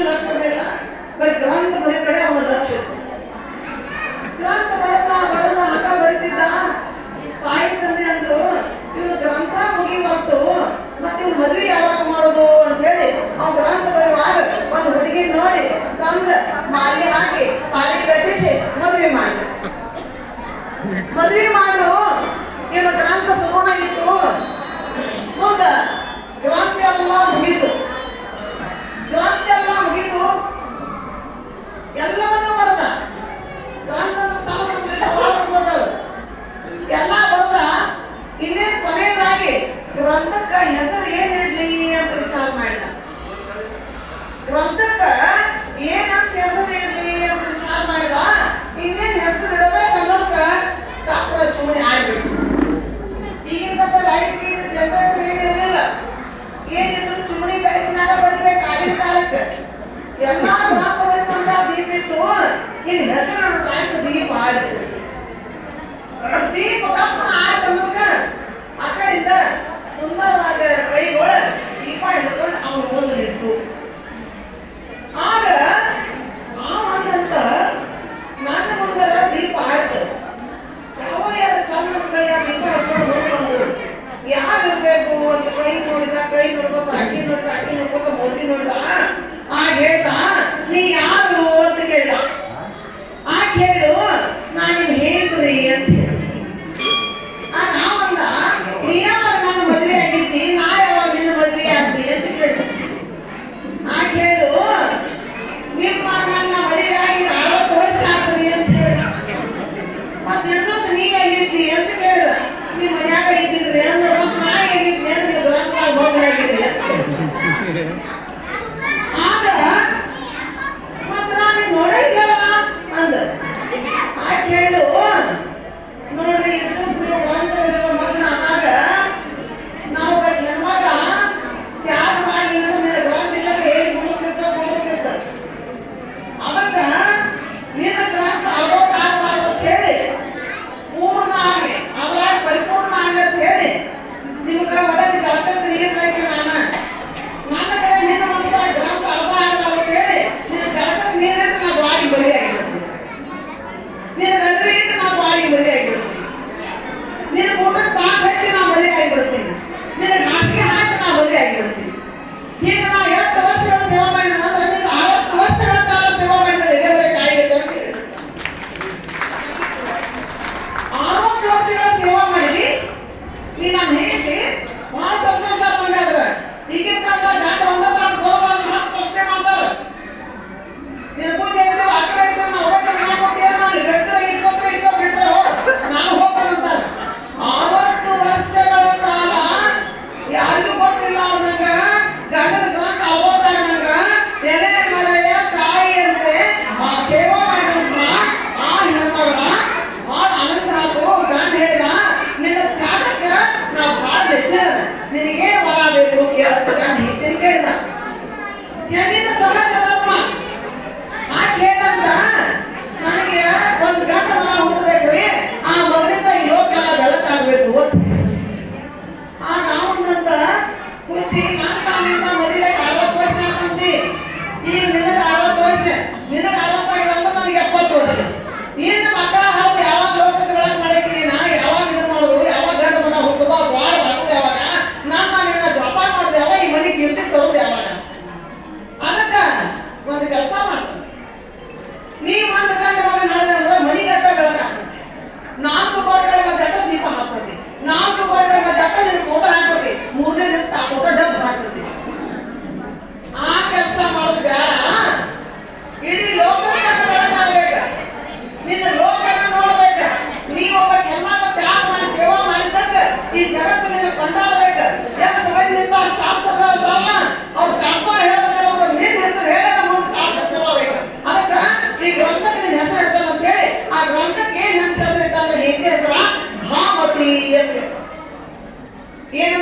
ಏನು ಲಕ್ಷ್ಯ ಅಂತ ವಿಚಾರ ಮಾಡಿದ तुम्ही ಶಾಸ್ತ್ರ ಅವ್ರ ಶಾಸ್ತ್ರ ಹೇಳ್ಬೇಕಾದ್ರೆ ಒಂದು ಹೆಸರು ಹೇಳಿ ನಮ್ಮ ಒಂದು ಶಾಸ್ತ್ರ ಈ ಹೆಸರು ಇಡ್ತಾನೆ ಅಂತ ಹೇಳಿ, ಆ ಗ್ರಂಥಕ್ಕೆ ಏನ್ ಹೆಂಗ್ ಹೆಸರು ಇಟ್ಟ ಹೆಸರ ಏನು